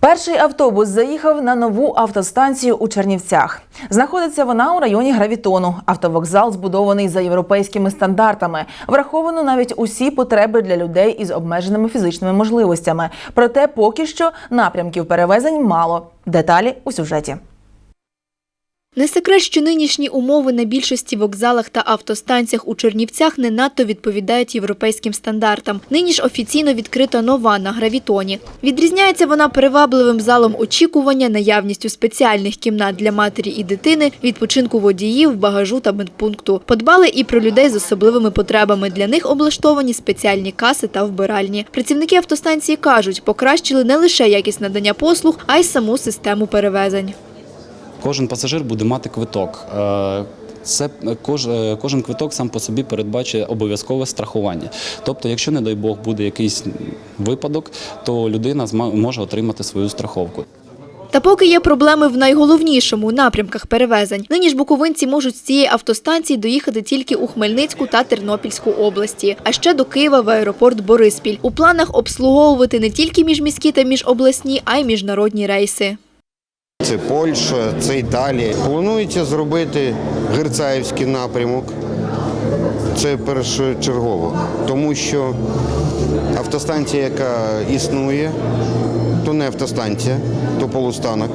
Перший автобус заїхав на нову автостанцію у Чернівцях. Знаходиться вона у районі Гравітону. Автовокзал збудований за європейськими стандартами. Враховано навіть усі потреби для людей із обмеженими фізичними можливостями. Проте поки що напрямків перевезень мало. Деталі у сюжеті. Не секрет, що нинішні умови на більшості вокзалах та автостанціях у Чернівцях не надто відповідають європейським стандартам. Нині ж офіційно відкрита нова на гравітоні. Відрізняється вона привабливим залом очікування, наявністю спеціальних кімнат для матері і дитини, відпочинку водіїв, багажу та медпункту. Подбали і про людей з особливими потребами. Для них облаштовані спеціальні каси та вбиральні. Працівники автостанції кажуть, покращили не лише якість надання послуг, а й саму систему перевезень. Кожен пасажир буде мати квиток. Е, Це кож, е, кожен квиток сам по собі передбачує обов'язкове страхування. Тобто, якщо, не дай Бог, буде якийсь випадок, то людина може отримати свою страховку. Та поки є проблеми в найголовнішому напрямках перевезень. Нині ж буковинці можуть з цієї автостанції доїхати тільки у Хмельницьку та Тернопільську області, а ще до Києва в аеропорт Бориспіль. У планах обслуговувати не тільки міжміські та міжобласні, а й міжнародні рейси. Це Польща, це Італія. Планується зробити Герцаївський напрямок. Це першочергово, тому що автостанція, яка існує, то не автостанція, то полустанок.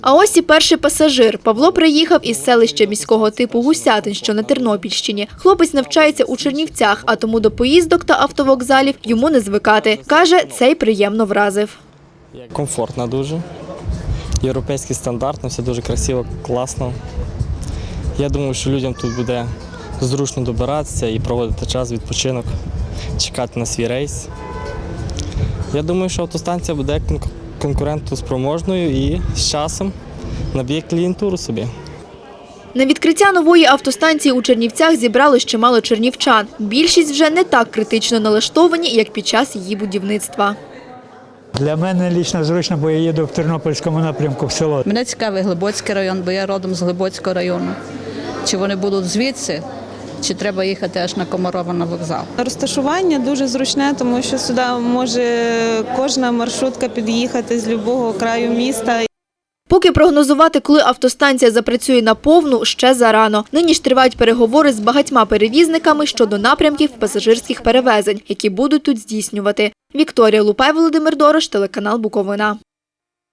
А ось і перший пасажир. Павло приїхав із селища міського типу Гусятин, що на Тернопільщині. Хлопець навчається у Чернівцях, а тому до поїздок та автовокзалів йому не звикати. Каже, цей приємно вразив. Комфортно дуже. Європейський стандарт, все дуже красиво, класно. Я думаю, що людям тут буде зручно добиратися і проводити час, відпочинок, чекати на свій рейс. Я думаю, що автостанція буде конкурентоспроможною і з часом наб'є клієнтуру собі. На відкриття нової автостанції у Чернівцях зібрало чимало чернівчан. Більшість вже не так критично налаштовані, як під час її будівництва. Для мене лічно зручно, бо я їду в Тернопільському напрямку в село. Мене цікавий Глибоцький район, бо я родом з Глибоцького району. Чи вони будуть звідси, чи треба їхати аж на Комарова на вокзал? Розташування дуже зручне, тому що сюди може кожна маршрутка під'їхати з будь-якого краю міста. Поки прогнозувати, коли автостанція запрацює наповну, ще зарано. Нині ж тривають переговори з багатьма перевізниками щодо напрямків пасажирських перевезень, які будуть тут здійснювати. Вікторія Лупай, Володимир Дорош, телеканал Буковина.